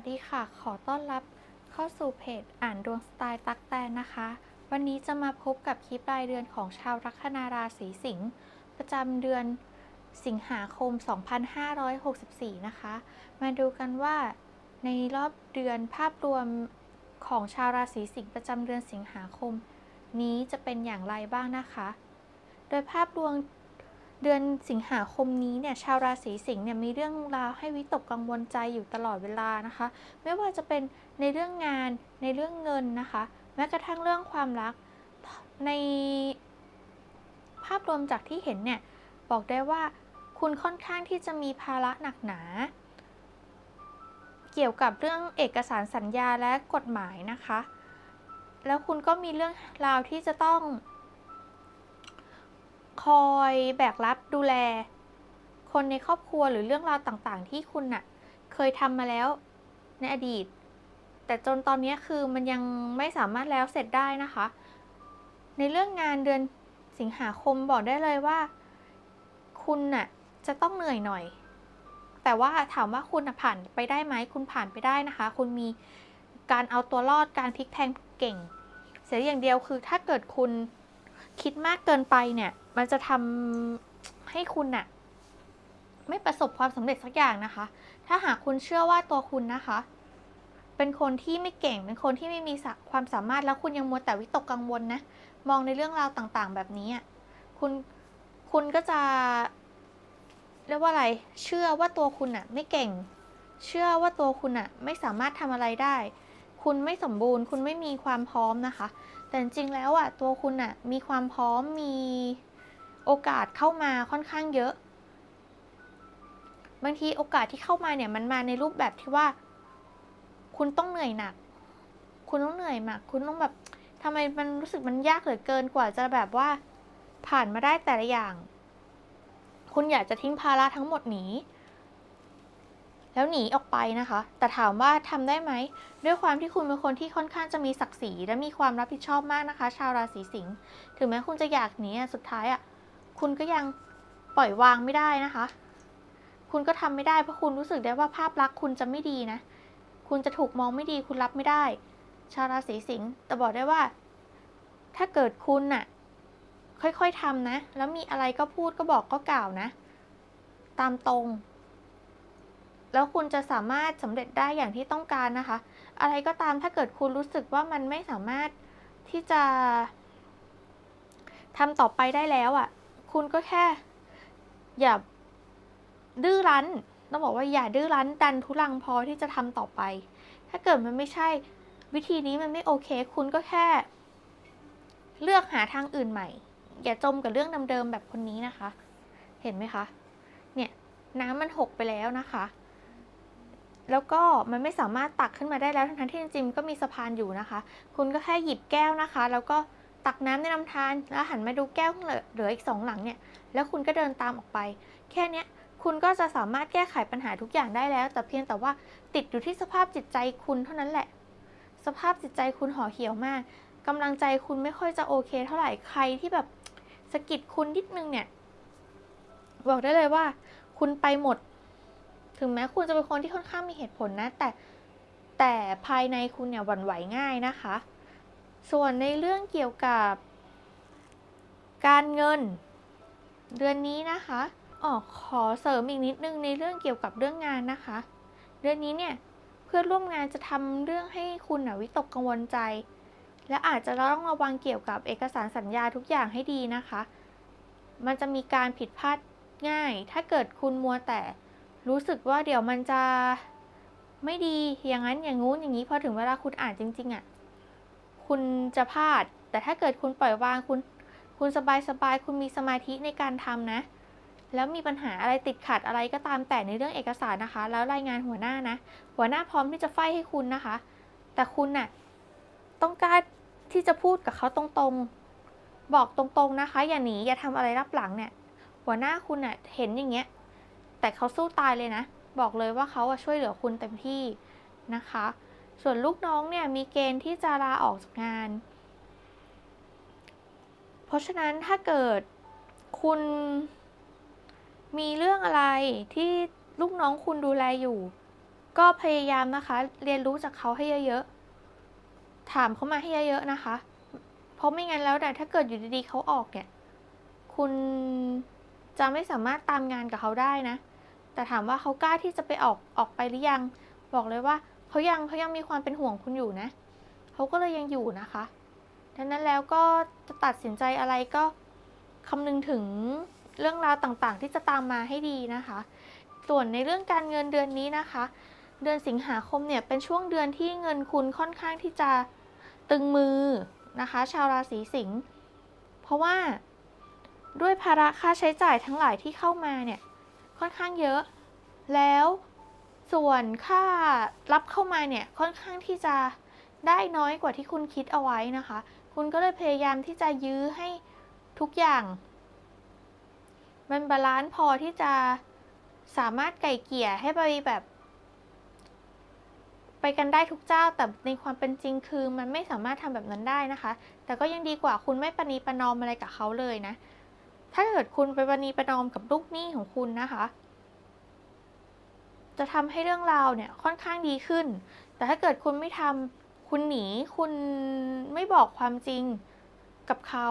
สดีค่ะ ขอต้อนรับเข้าสู่เพจอ่านดวงสไตล์ตักแตนนะคะ วันนี้จะมาพบกับคลิปรายเดือนของชาวลัคนาราศีสิงห์ประจำเดือนสิงหาคม 2564 นะคะ มาดูกันว่าในรอบเดือนภาพรวมของชาวราศีสิงห์ประจำเดือนสิงหาคม นี้จะเป็นอย่างไรบ้างนะคะ โดยภาพรวม เดือนสิงหาคมนี้เนี่ยชาวราศีสิงห์เนี่ยมีเรื่องราวให้วิตกกังวลใจอยู่ตลอดเวลานะคะ ไม่ว่าจะเป็นในเรื่องงานในเรื่องเงินนะคะ แม้กระทั่งเรื่องความรักในภาพรวมจากที่เห็นเนี่ยบอกได้ว่าคุณค่อนข้างที่จะมีภาระหนักหนา เกี่ยวกับเรื่องเอกสารสัญญาและกฎหมายนะคะ แล้วคุณก็มีเรื่องราวที่จะต้อง คอยแบกรับดูแล คนในครอบครัวหรือเรื่องราวต่างๆ ที่คุณน่ะ เคยทำมาแล้วในอดีต แต่จนตอนนี้คือมันยังไม่สามารถแล้วเสร็จได้นะคะ ในเรื่องงานเดือนสิงหาคมบอกได้เลยว่า คุณน่ะจะต้องเหนื่อยหน่อย แต่ว่าถามว่าคุณผ่านไปได้ไหมคุณผ่านไปได้นะคะ คุณมีการเอาตัวรอดการพลิกแพงเก่ง เสียอย่างเดียวคือถ้าเกิดคุณ คิดมากเกินไปเนี่ย มันจะทำให้คุณน่ะไม่ประสบความสำเร็จสักอย่างนะคะ ถ้าหากคุณเชื่อว่าตัวคุณนะคะ เป็นคนที่ไม่เก่ง เป็นคนที่ไม่มีสะความสามารถ แล้วคุณยังมัวแต่วิตกกังวลนะ มองในเรื่องราวต่างๆ แบบนี้คุณ คุณก็จะเรียกว่าอะไร เชื่อว่าตัวคุณอะไม่เก่ง เชื่อว่าตัวคุณอะไม่สามารถทำอะไรได้ คุณไม่สมบูรณ์ คุณไม่มีความพร้อมนะคะ แต่จริงๆแล้วอะตัวคุณอะมีความพร้อมมีโอกาสเข้ามาค่อนข้างเยอะ บางทีโอกาสที่เข้ามาเนี่ยมันมาในรูปแบบที่ว่า คุณต้องเหนื่อยหนัก คุณต้องเหนื่อยหนัก คุณต้องแบบทำไมมันรู้สึกมันยากเหลือเกินกว่าจะแบบว่า ผ่านมาได้แต่ละอย่าง คุณอยากจะทิ้งภาระทั้งหมดหนี แล้วหนีออกไปนะคะ แต่ถามว่าทำได้ไหม ด้วยความที่คุณเป็นคนที่ค่อนข้างจะมีศักดิ์ศรีและมีความรับผิดชอบมากนะคะ ชาวราศีสิงห์ ถึงแม้คุณจะอยากหนีสุดท้ายอะ คุณก็ยังปล่อยวางไม่ได้นะคะ คุณก็ทำไม่ได้เพราะคุณรู้สึกได้ว่าภาพลักษณ์คุณจะไม่ดีนะ คุณจะถูกมองไม่ดี คุณรับไม่ได้ ชาวราศีสิงห์ แต่บอกได้ว่า ถ้าเกิดคุณน่ะ ค่อยๆทำนะ แล้วมีอะไรก็พูดก็บอกก็กล่าวนะ ตามตรง แล้วคุณจะสามารถสำเร็จได้อย่างที่ต้องการนะคะ อะไรก็ตามถ้าเกิดคุณรู้สึกว่ามันไม่สามารถที่จะทำต่อไปได้แล้วอะ่ะ คุณก็แค่ อย่าดื้อรั้น ต้องบอกว่าอย่าดื้อรั้นดันทุลังพอที่จะทำต่อไป ถ้าเกิดมันไม่ใช่วิธีนี้มันไม่โอเค คุณก็แค่ เลือกหาทางอื่นใหม่ อย่าจมกับเรื่องเดิมๆแบบคนนี้นะคะ เห็นไหมคะ เนี่ยน้ำมันหกไปแล้วนะคะ แล้วก็มันไม่สามารถตักขึ้นมาได้แล้วทั้งๆที่จริงๆก็มีสะพานอยู่นะคะ คุณก็แค่หยิบแก้วนะคะ แล้วก็ตักน้ำในลำธารแล้วหันมาดูแก้วเหลืออีกสองหลังเนี่ย แล้วคุณก็เดินตามออกไป แค่เนี้ยคุณก็จะสามารถแก้ไขปัญหาทุกอย่างได้แล้ว แต่เพียงแต่ว่าติดอยู่ที่สภาพจิตใจคุณเท่านั้นแหละ สภาพจิตใจคุณห่อเหี่ยวมากกำลังใจคุณไม่ค่อยจะโอเค เท่าไหร่ใครที่แบบสะกิดคุณนิดนึงเนี่ย บอกได้เลยว่า คุณไปหมด ถึงแม้คุณจะเป็นคนที่ค่อนข้างมีเหตุผลนะ แต่แต่ภายในคุณเนี่ยหวั่นไหวง่ายนะคะ ส่วนในเรื่องเกี่ยวกับ การเงิน เดือนนี้นะคะอ๋อขอเสริมอีกนิดนึงในเรื่องเกี่ยวกับเรื่องงานนะคะ เดือนนี้เนี่ยเพื่อนร่วมงานจะทำเรื่องให้คุณวิตกกังวลใจ และอาจจะต้องระวังเกี่ยวกับเอกสารสัญญาทุกอย่างให้ดีนะคะ มันจะมีการผิดพลาดง่าย ถ้าเกิดคุณมัวแต่ รู้สึกว่าเดี๋ยวมันจะไม่ดีอย่างนั้นอย่างงู้นอย่างนี้พอถึงเวลาคุณอ่านจริง ๆอะ่ะคุณจะพลาด แต่ถ้าเกิดคุณปล่อยวางคุณ คุณสบายสบายๆคุณมีสมาธิในการทำนะ แล้วมีปัญหาอะไรติดขัดอะไรก็ตามแต่ในเรื่องเอกสารนะคะ แล้วรายงานหัวหน้านะ หัวหน้าพร้อมที่จะไฟให้คุณนะคะ แต่คุณน่ะต้องกล้าที่จะพูดกับเขาตรงๆ บอกตรงๆนะคะ อย่าหนีอย่าทำอะไรรับหลังเนี่ย หัวหน้าคุณน่ะเห็นอย่างเงี้ย แต่เขาสู้ตายเลยนะ บอกเลยว่าเขาช่วยเหลือคุณเต็มที่นะคะ ส่วนลูกน้องเนี่ยมีเกณฑ์ที่จะลาออกจากงาน เพราะฉะนั้นถ้าเกิดคุณมีเรื่องอะไรที่ลูกน้องคุณดูแลอยู่ ก็พยายามนะคะ เรียนรู้จากเขาให้เยอะๆ ถามเขามาให้เยอะๆนะคะ เพราะไม่งั้นแล้วเนี่ถ้าเกิดอยู่ดีๆเขาออกเนี่ย คุณจะไม่สามารถตามงานกับเขาได้นะ แต่ถามว่าเขากล้าที่จะไปออกออกไปหรือยัง บอกเลยว่าเขายังเขายังมีความเป็นห่วงคุณอยู่นะเขาก็เลยยังอยู่นะคะดังนั้นแล้วก็จะตัดสินใจอะไรก็คำนึงถึงเรื่องราวต่างๆ ที่จะตามมาให้ดีนะคะ ส่วนในเรื่องการเงินเดือนนี้นะคะ เดือนสิงหาคมเนี่ยเป็นช่วงเดือนที่เงินคุณค่อนข้างที่จะตึงมือนะคะ ชาวราศีสิงห์เพราะว่าด้วยภาระค่าใช้จ่ายทั้งหลายที่เข้ามาเนี่ย ค่อนข้างเยอะ แล้วส่วนค่ารับเข้ามาเนี่ยค่อนข้างที่จะได้น้อยกว่าที่คุณคิดเอาไว้นะคะ คุณก็เลยพยายามที่จะยื้อให้ทุกอย่าง มันบาลานซ์พอที่จะสามารถไก่เกี่ยให้ไปแบบ ไปกันได้ทุกเจ้า แต่ในความเป็นจริงคือมันไม่สามารถทำแบบนั้นได้นะคะ แต่ก็ยังดีกว่าคุณไม่ประนีประนอมอะไรกับเขาเลยนะ ถ้าเกิดคุณไปประนีประนอมกับลูกหนี้ของคุณนะคะ จะทำให้เรื่องราวเนี่ยค่อนข้างดีขึ้น แต่ถ้าเกิดคุณไม่ทำคุณหนีคุณไม่บอกความจริงกับเขา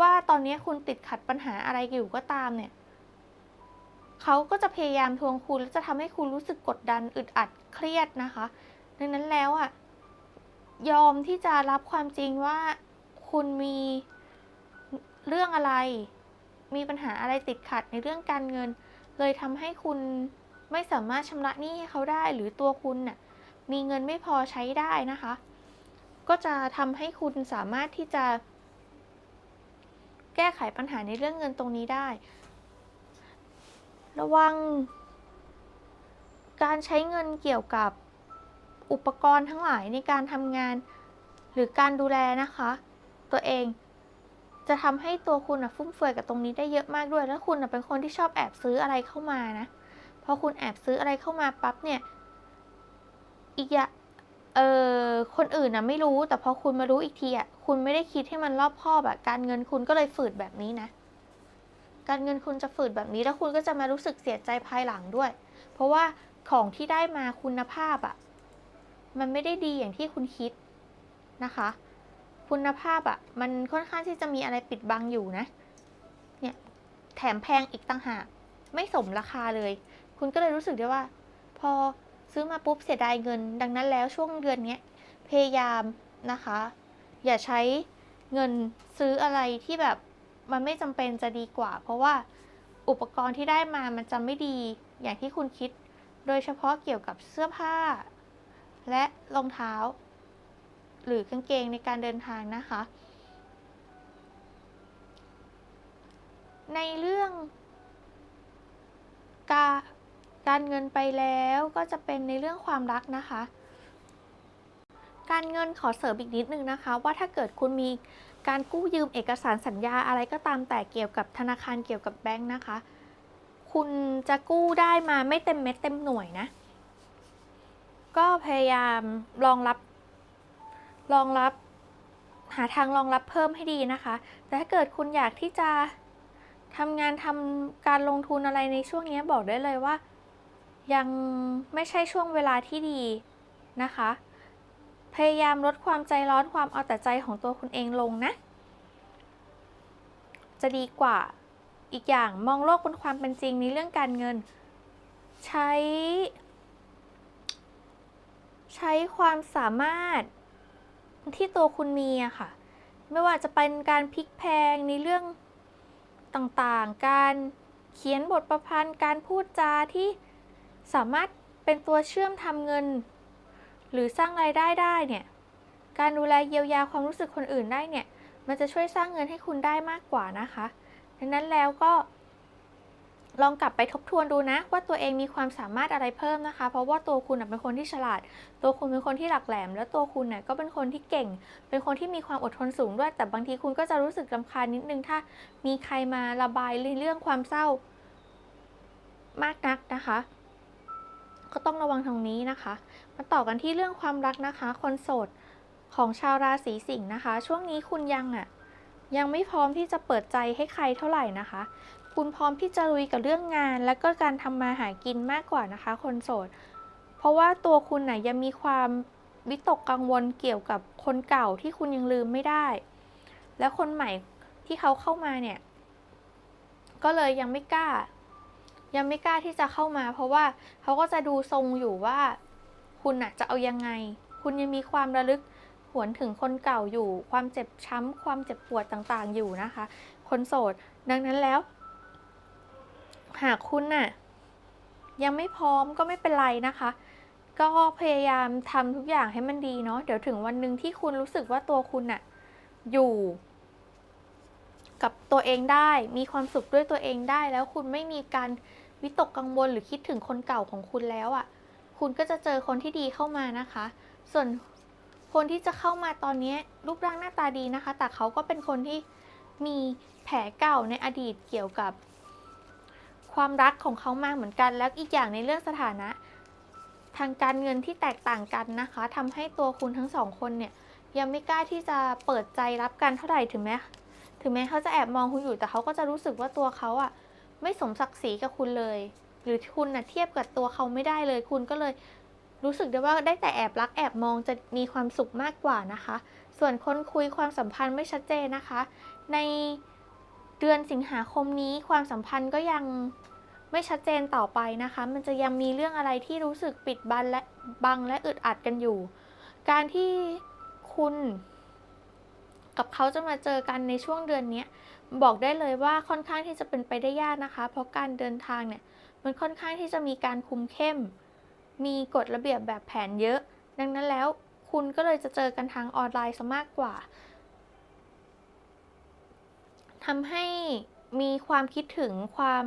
ว่าตอนนี้คุณติดขัดปัญหาอะไรอยู่ก็ตามเนี่ยเขาก็จะพยายามทวงคุณและจะทำให้คุณรู้สึกกดดันอึดอัดเครียดนะคะ ดังนั้นแล้วอะยอมที่จะรับความจริงว่าคุณมีเรื่องอะไร มีปัญหาอะไรติดขัดในเรื่องการเงิน เลยทำให้คุณไม่สามารถชำระหนี้ให้เขาได้ หรือตัวคุณน่ะมีเงินไม่พอใช้ได้นะคะ ก็จะทำให้คุณสามารถที่จะ แก้ไขปัญหาในเรื่องเงินตรงนี้ได้ ระวัง การใช้เงินเกี่ยวกับอุปกรณ์ทั้งหลายในการทำงาน หรือการดูแลนะคะ ตัวเอง จะทำให้ตัวคุณอะฟุ่มเฟือยกับตรงนี้ได้เยอะมากด้วย แล้วคุณอะเป็นคนที่ชอบแอบซื้ออะไรเข้ามานะ พอคุณแอบซื้ออะไรเข้ามาปั๊บเนี่ย อีกอย่างเออคนอื่นนะไม่รู้ แต่พอคุณมารู้อีกทีอะ คุณไม่ได้คิดให้มันรอบคอบอะ การเงินคุณก็เลยฝืดแบบนี้นะ การเงินคุณจะฝืดแบบนี้แล้วคุณก็จะมารู้สึกเสียใจภายหลังด้วย เพราะว่าของที่ได้มาคุณภาพอะ มันไม่ได้ดีอย่างที่คุณคิดนะคะ คุณภาพอะมันค่อนข้างที่จะมีอะไรปิดบังอยู่นะ เนี่ย แถมแพงอีกต่างหาก ไม่สมราคาเลย คุณก็เลยรู้สึกได้ว่า พอซื้อมาปุ๊บเสียดายเงิน ดังนั้นแล้วช่วงเดือนเนี้ยพยายามนะคะ อย่าใช้เงินซื้ออะไรที่แบบมันไม่จำเป็นจะดีกว่า เพราะว่าอุปกรณ์ที่ได้มามันจะไม่ดีอย่างที่คุณคิด โดยเฉพาะเกี่ยวกับเสื้อผ้า และรองเท้า หรือกางเกงในการเดินทางนะคะ ในเรื่องการการเงินไปแล้วก็จะเป็นในเรื่องความรักนะคะ การเงินขอเสริมอีกนิดนึงนะคะ ว่าถ้าเกิดคุณมีการกู้ยืมเอกสารสัญญาอะไรก็ตามแต่เกี่ยวกับธนาคารเกี่ยวกับแบงค์นะคะ คุณจะกู้ได้มาไม่เต็มเม็ดเต็มหน่วยนะ ก็พยายามรองรับ รองรับหาทางรองรับเพิ่มให้ดีนะคะ แต่ถ้าเกิดคุณอยากที่จะทำงานทำการลงทุนอะไรในช่วงนี้บอกได้เลยว่า ยังไม่ใช่ช่วงเวลาที่ดีนะคะ พยายามลดความใจร้อนความเอาแต่ใจของตัวคุณเองลงนะ จะดีกว่าอีกอย่างมองโลกบนความเป็นจริงในเรื่องการเงิน ใช้ ใช้ความสามารถ ที่ตัวคุณมีอะค่ะ ไม่ว่าจะเป็นการพลิกแพลงในเรื่องต่างๆ การเขียนบทประพันธ์ การพูดจาที่สามารถเป็นตัวเชื่อมทำเงิน หรือสร้างรายได้ได้เนี่ย การดูแลเยียวยาความรู้สึกคนอื่นได้เนี่ย มันจะช่วยสร้างเงินให้คุณได้มากกว่านะคะ ดังนั้นแล้วก็ ลองกลับไปทบทวนดูนะ ว่าตัวเองมีความสามารถอะไรเพิ่มนะคะ เพราะว่าตัวคุณเป็นคนที่ฉลาด ตัวคุณเป็นคนที่หลักแหลม แล้วตัวคุณเนี่ยก็เป็นคนที่เก่ง เป็นคนที่มีความอดทนสูงด้วย แต่บางทีคุณก็จะรู้สึกรำคาญนิดนึงถ้า มีใครมาระบายเรื่องความเศร้ามากนักนะคะ ก็ต้องระวังตรงนี้นะคะ มาต่อกันที่เรื่องความรักนะคะ คนโสดของชาวราศีสิงห์นะคะ ช่วงนี้คุณยังอะยังไม่พร้อมที่จะเปิดใจให้ใครเท่าไหร่นะคะ คุณพร้อมที่จะลุยกับเรื่องงาน และก็การทำมาหากินมากกว่านะคะ คนโสด เพราะว่าตัวคุณน่ะยังมีความวิตกกังวลเกี่ยวกับคนเก่าที่คุณยังลืมไม่ได้ แล้วคนใหม่ที่เขาเข้ามาเนี่ย ก็เลยยังไม่กล้า ยังไม่กล้าที่จะเข้ามา เพราะว่าเขาก็จะดูทรงอยู่ว่า คุณน่ะจะเอายังไง คุณยังมีความระลึกหวนถึงคนเก่าอยู่ ความเจ็บช้ำ ความเจ็บปวดต่างๆ อยู่นะคะ คนโสด ดังนั้นแล้ว หากคุณน่ะยังไม่พร้อมก็ไม่เป็นไรนะคะ ก็พยายามทำทุกอย่างให้มันดีเนาะเดี๋ยวถึงวันหนึ่งที่คุณรู้สึกว่าตัวคุณน่ะอยู่ กับตัวเองได้ มีความสุขด้วยตัวเองได้ แล้วคุณไม่มีการวิตกกังวลหรือคิดถึงคนเก่าของคุณแล้วอะ่ะ คุณก็จะเจอคนที่ดีเข้ามานะคะ ส่วนคนที่จะเข้ามาตอนนี้รูปร่างหน้าตาดีนะคะ แต่เขาก็เป็นคนที่มีแผลเก่าในอดีตเกี่ยวกับ ความรักของเขามาเหมือนกัน แล้วอีกอย่างในเรื่องสถานะ ทางการเงินที่แตกต่างกันนะคะทำให้ตัวคุณทั้งสองคนเนี่ยยังไม่กล้าที่จะเปิดใจรับกันเท่าไหร่ถึงแม้ถึงแม้เขาจะแอบมองคุณอยู่แต่เขาก็จะรู้สึกว่าตัวเขาอะไม่สมศักดิ์ศรีกับคุณเลย หรือคุณน่ะเทียบกับตัวเขาไม่ได้เลย คุณก็เลยรู้สึกได้ว่าได้แต่แอบรักแอบมองจะมีความสุขมากกว่านะคะ ส่วนคนคุยความสัมพันธ์ไม่ชัดเจนนะคะ ใน เดือนสิงหาคมนี้ความสัมพันธ์ก็ยังไม่ชัดเจนต่อไปนะคะ มันจะยังมีเรื่องอะไรที่รู้สึกปิดบังและบังและอึดอัดกันอยู่ การที่คุณกับเขาจะมาเจอกันในช่วงเดือนนี้บอกได้เลยว่าค่อนข้างที่จะเป็นไปได้ยากนะคะ เพราะการเดินทางเนี่ยมันค่อนข้างที่จะมีการคุมเข้ม มีกฎระเบียบแบบแผนเยอะ ดังนั้นแล้วคุณก็เลยจะเจอกันทางออนไลน์ซะมากกว่า ทำให้มีความคิดถึงความ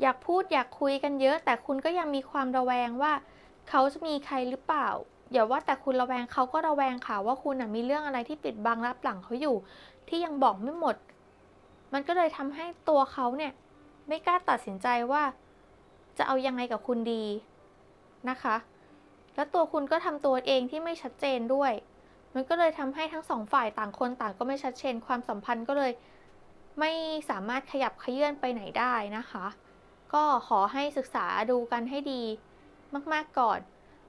อยากพูดอยากคุยกันเยอะ แต่คุณก็ยังมีความระแวงว่าเขาจะมีใครหรือเปล่าอย่าว่าแต่คุณระแวงเขาก็ระแวงค่ะว่าคุณมีเรื่องอะไรที่ปิดบังรับหลังเขาอยู่ ที่ยังบอกไม่หมด มันก็เลยทำให้ตัวเขาเนี่ยไม่กล้าตัดสินใจว่า จะเอายังไงกับคุณดีนะคะ แล้วตัวคุณก็ทำตัวเองที่ไม่ชัดเจนด้วย มันก็เลยทำให้ทั้งสองฝ่ายต่างคนต่างก็ไม่ชัดเจนความสัมพันธ์ก็เลยไม่สามารถขยับขยื่นไปไหนได้นะคะ ก็ขอให้ศึกษาดูกันให้ดีมากๆก่อน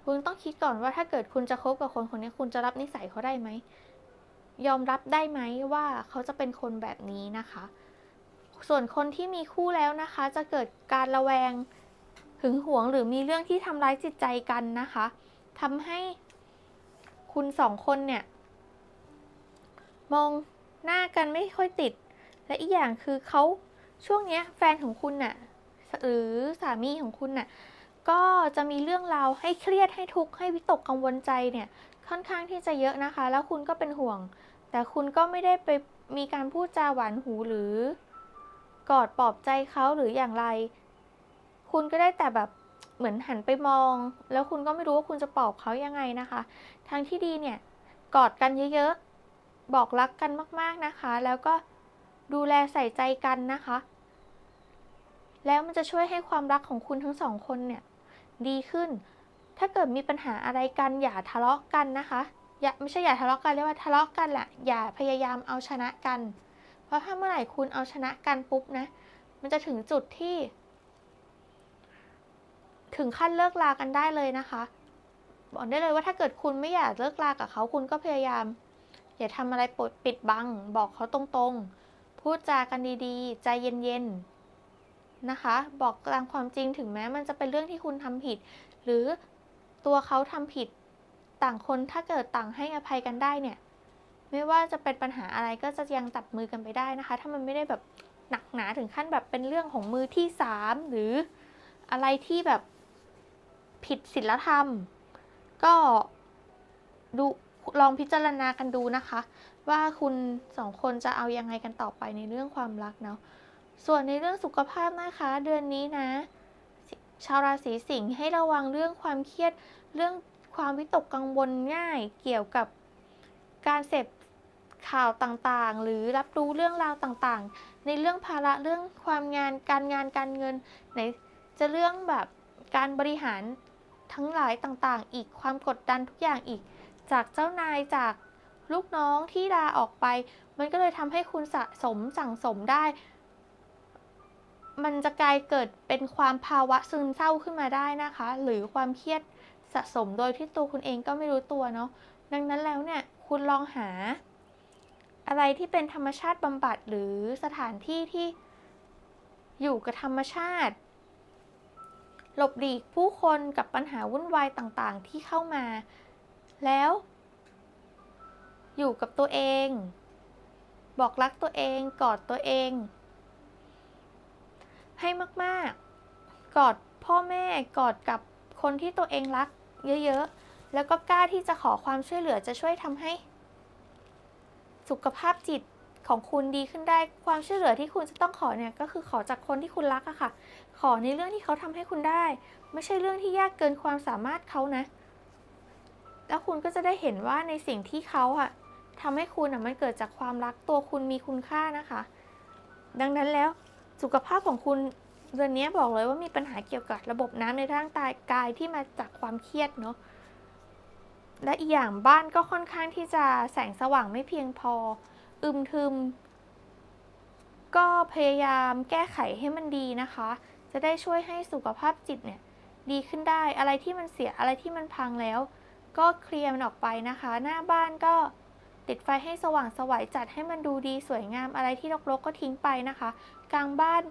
คุณต้องคิดก่อนว่าถ้าเกิดคุณจะคบกับคนคนนี้คุณจะรับนิสัยเขาได้ไหม ยอมรับได้ไหมว่าเขาจะเป็นคนแบบนี้นะคะ ส่วนคนที่มีคู่แล้วนะคะ จะเกิดการระแวงหึงหวงหรือมีเรื่องที่ทำร้ายจิตใจกันนะคะทำให้ คุณสองคนเนี่ย มองหน้ากันไม่ค่อยติด และอีกอย่างคือเขาช่วงนี้แฟนของคุณน่ะหรือสามีของคุณน่ะก็จะมีเรื่องราวให้เครียดให้ทุกข์ให้วิตกกังวลใจเนี่ยค่อนข้างที่จะเยอะนะคะ แล้วคุณก็เป็นห่วง แต่คุณก็ไม่ได้ไปมีการพูดจาหวานหูหรือกอดปลอบใจเขาหรืออย่างไร คุณก็ได้แต่แบบ เหมือนหันไปมอง แล้วคุณก็ไม่รู้ว่าคุณจะปลอบเขายังไงนะคะ ทางที่ดีเนี่ยกอดกันเยอะๆ บอกรักกันมากๆนะคะ แล้วก็ดูแลใส่ใจกันนะคะ แล้วมันจะช่วยให้ความรักของคุณทั้งสองคนเนี่ยดีขึ้น ถ้าเกิดมีปัญหาอะไรกันอย่าทะเลาะกันนะคะอย่าไม่ใช่อย่าทะเลาะกันเรียกว่าทะเลาะกันแหละอย่าพยายามเอาชนะกัน เพราะถ้าเมื่อไหร่คุณเอาชนะกันปุ๊บนะ มันจะถึงจุดที่ ถึงขั้นเลิกลากันได้เลยนะคะ บอกได้เลยว่าถ้าเกิดคุณไม่อยากเลิกลากับเขาคุณก็พยายาม อย่าทำอะไรปดปิดบัง บอกเขาตรงๆ พูดจากันดีๆ ใจเย็นๆนะคะ บอกตามความจริงถึงแม้มันจะเป็นเรื่องที่คุณทำผิด หรือตัวเขาทำผิดต่างคนถ้าเกิดต่างให้อภัยกันได้เนี่ย ไม่ว่าจะเป็นปัญหาอะไรก็จะยังจับมือกันไปได้นะคะ ถ้ามันไม่ได้แบบหนักหนาถึงขั้นแบบเป็นเรื่องของมือที่สามหรืออะไรที่แบบ ผิดศีลธรรม ก็ดูลองพิจารณากันดูนะคะ ว่าคุณสองคนจะเอายังไงกันต่อไปในเรื่องความรักเนาะส่วนในเรื่องสุขภาพนะคะ เดือนนี้นะ ชาวราศีสิงห์ให้ระวังเรื่องความเครียดเรื่องความวิตกกังวลง่ายเกี่ยวกับการเสพข่าวต่างๆ หรือรับรู้เรื่องราวต่างๆ ในเรื่องภาระเรื่องความงานการงานการเงินไหนจะเรื่องแบบการบริหาร ทั้งหลายต่างๆ อีกความกดดันทุกอย่างอีก จากเจ้านายจากลูกน้องที่ลาออกไป มันก็เลยทำให้คุณสะสมสั่งสมได้ มันจะกลายเกิดเป็นความภาวะซึมเศร้าขึ้นมาได้นะคะ หรือความเครียดสะสมโดยที่ตัวคุณเองก็ไม่รู้ตัวเนาะดังนั้นแล้วเนี่ยคุณลองหา อะไรที่เป็นธรรมชาติบำบัดหรือสถานที่ที่อยู่กับธรรมชาติ หลบหลีกผู้คนกับปัญหาวุ่นวายต่างๆ ที่เข้ามา แล้ว อยู่กับตัวเอง บอกรักตัวเอง กอดตัวเอง ให้มากๆ กอดพ่อแม่กอดกับคนที่ตัวเองรัก เยอะๆ แล้วก็กล้าที่จะขอความช่วยเหลือจะช่วยทำให้ สุขภาพจิต ของคุณดีขึ้นได้ ความช่วยเหลือที่คุณจะต้องขอเนี่ยก็คือขอจากคนที่คุณรักอะค่ะ ขอในเรื่องที่เขาทำให้คุณได้ ไม่ใช่เรื่องที่ยากเกินความสามารถเขานะ แล้วคุณก็จะได้เห็นว่าในสิ่งที่เขาอะทำให้คุณอะมันเกิดจากความรักตัวคุณมีคุณค่านะคะ ดังนั้นแล้วสุขภาพของคุณเดือนนี้บอกเลยว่ามีปัญหาเกี่ยวกับระบบน้ำในร่างกายที่มาจากความเครียดเนาะและอีกอย่างบ้านก็ค่อนข้างที่จะแสงสว่างไม่เพียงพอ อึมทึม ก็พยายามแก้ไขให้มันดีนะคะ จะได้ช่วยให้สุขภาพจิตเนี่ยดีขึ้นได้อะไรที่มันเสียอะไรที่มันพังแล้ว ก็เคลียร์มันออกไปนะคะ หน้าบ้านก็ติดไฟให้สว่างสวยจัดให้มันดูดีสวยงามอะไรที่รกๆก็ทิ้งไปนะคะ กลางบ้าน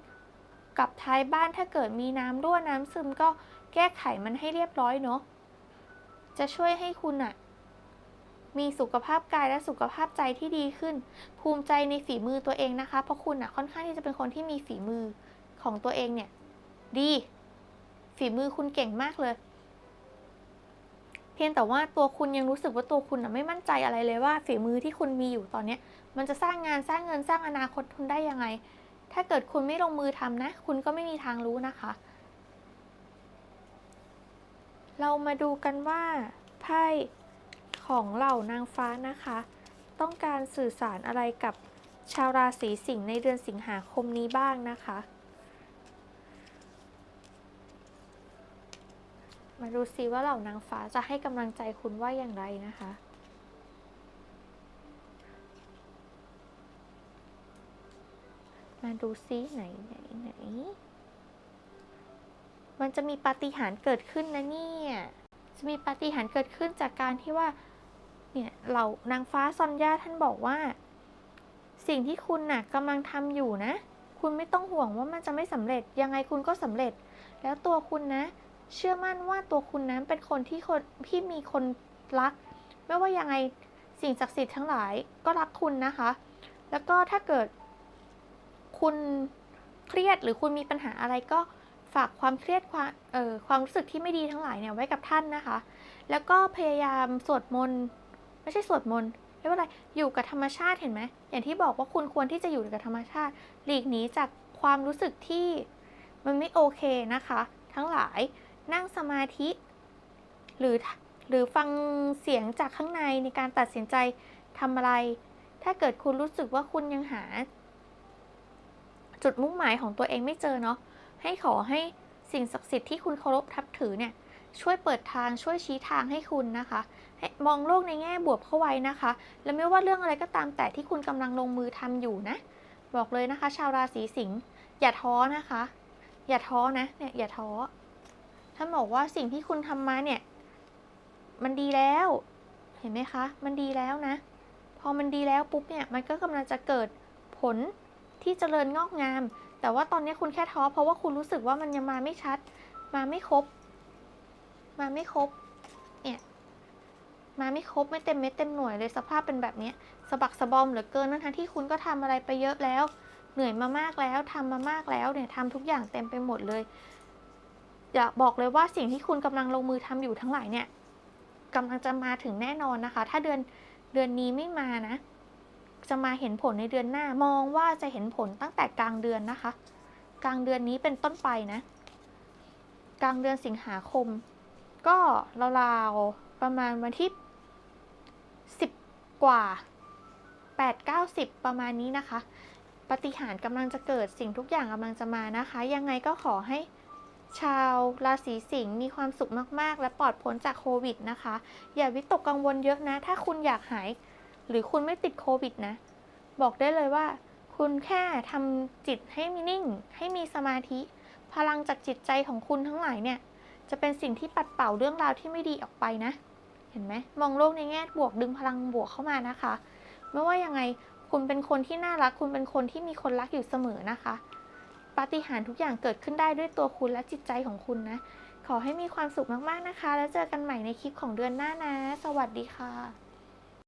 กับท้ายบ้านถ้าเกิดมีน้ำรั่วน้ำซึมก็แก้ไขมันให้เรียบร้อยเนาะจะช่วยให้คุณอะ มีสุขภาพกายและสุขภาพใจที่ดีขึ้น ภูมิใจในฝีมือตัวเองนะคะ เพราะคุณอะค่อนข้างที่จะเป็นคนที่มีฝีมือของตัวเองเนี่ย ดี ฝีมือคุณเก่งมากเลย เพียงแต่ว่าตัวคุณยังรู้สึกว่าตัวคุณอะไม่มั่นใจอะไรเลยว่า ฝีมือที่คุณมีอยู่ตอนเนี้ย มันจะสร้างงานสร้างเงินสร้างอนาคตคุณได้ยังไง ถ้าเกิดคุณไม่ลงมือทำนะ คุณก็ไม่มีทางรู้นะคะ เรามาดูกันว่าไพ่ ของเหล่านางฟ้านะคะ ต้องการสื่อสารอะไรกับชาวราศีสิงห์ในเดือนสิงหาคมนี้บ้างนะคะ มาดูซิว่าเหล่านางฟ้าจะให้กำลังใจคุณว่าอย่างไรนะคะมาดูซิไหนไหนไหน มันจะมีปาฏิหาริย์เกิดขึ้นนะเนี่ย จะมีปาฏิหาริย์เกิดขึ้นจากการที่ว่า เนี่ยเหล่านางฟ้าซอนย่าท่านบอกว่า สิ่งที่คุณน่ะกำลังทำอยู่นะ คุณไม่ต้องห่วงว่ามันจะไม่สำเร็จ ยังไงคุณก็สำเร็จ แล้วตัวคุณนะ เชื่อมั่นว่าตัวคุณนั้นเป็นคนที่คนที่มีคนรัก ไม่ว่ายังไงสิ่งศักดิ์สิทธิ์ทั้งหลายก็รักคุณนะคะ แล้วก็ถ้าเกิด คุณเครียดหรือคุณมีปัญหาอะไรก็ฝากความเครียดความเอ่อความรู้สึกที่ไม่ดีทั้งหลายเนี่ยไว้กับท่านนะคะ แล้วก็พยายามสวดมนต์ ไม่ใช่สวดมนต์เรียกว่าอะไรอยู่กับธรรมชาติเห็นไหมอย่างที่บอกว่าคุณควรที่จะอยู่กับธรรมชาติ หลีกหนีจากความรู้สึกที่มันไม่โอเคนะคะ ทั้งหลายนั่งสมาธิ หรือหรือฟังเสียงจากข้างในในการตัดสินใจทำอะไร ถ้าเกิดคุณรู้สึกว่าคุณยังหา จุดมุ่งหมายของตัวเองไม่เจอเนาะให้ขอให้สิ่งศักดิ์สิทธิ์ที่คุณเคารพทับถือเนี่ย ช่วยเปิดทางช่วยชี้ทางให้คุณนะคะให้มองโลกในแง่บวกเข้าไว้นะคะ และไม่ว่าเรื่องอะไรก็ตามแต่ที่คุณกำลังลงมือทำอยู่นะ บอกเลยนะคะ ชาวราศีสิงห์อย่าท้อนะคะ อย่าท้อนะเนี่ยอย่าท้อท่านบอกว่าสิ่งที่คุณทำมาเนี่ย มันดีแล้ว เห็นไหมคะ มันดีแล้วนะ พอมันดีแล้วปุ๊บเนี่ยมันก็กำลังจะเกิดผลที่เจริญงอกงาม แต่ว่าตอนนี้คุณแค่ท้อเพราะว่าคุณรู้สึกว่ามันยังมาไม่ชัด มาไม่ครบ มาไม่ครบ เนี่ย มาไม่ครบไม่เต็มเม็ดเต็มหน่วยเลยสภาพเป็นแบบนี้สะบักสะบอมเหลือเกินทั้งที่คุณก็ทำอะไรไปเยอะแล้ว เหนื่อยมามากแล้วทำมามากแล้วเนี่ยทำทุกอย่างเต็มไปหมดเลยอยาบอกเลยว่าสิ่งที่คุณกำลังลงมือทำอยู่ทั้งหลายเนี่ยกำลังจะมาถึงแน่นอนนะคะ ถ้าเดือนเดือนนี้ไม่มานะ จะมาเห็นผลในเดือนหน้ามองว่าจะเห็นผลตั้งแต่กลางเดือนนะคะ กลางเดือนนี้เป็นต้นไปนะ กลางเดือนสิงหาคม ก็ราวๆประมาณวันที่สิบกว่าแปดเก้าสิบประมาณนี้นะคะ ปฏิหารกำลังจะเกิดสิ่งทุกอย่างกำลังจะมานะคะ ยังไงก็ขอให้ชาวราศีสิงห์มีความสุขมากๆ และปลอดพ้นจากโควิดนะคะ อย่าวิตกกังวลเยอะนะ ถ้าคุณอยากหาย หรือคุณไม่ติดโควิดนะ บอกได้เลยว่า คุณแค่ทำจิตให้มีนิ่ง ให้มีสมาธิ พลังจากจิตใจของคุณทั้งหลายเนี่ย จะเป็นสิ่งที่ปัดเป่าเรื่องราวที่ไม่ดีออกไปนะ เห็นไหมมองโลกในแง่บวกดึงพลังบวกเข้ามานะคะ ไม่ว่ายังไงคุณเป็นคนที่น่ารัก คุณเป็นคนที่มีคนรักอยู่เสมอนะคะปาฏิหาริย์ทุกอย่างเกิดขึ้นได้ด้วยตัวคุณและจิตใจของคุณนะ ขอให้มีความสุขมากๆนะคะ แล้วเจอกันใหม่ในคลิปของเดือนหน้านะ สวัสดีค่ะ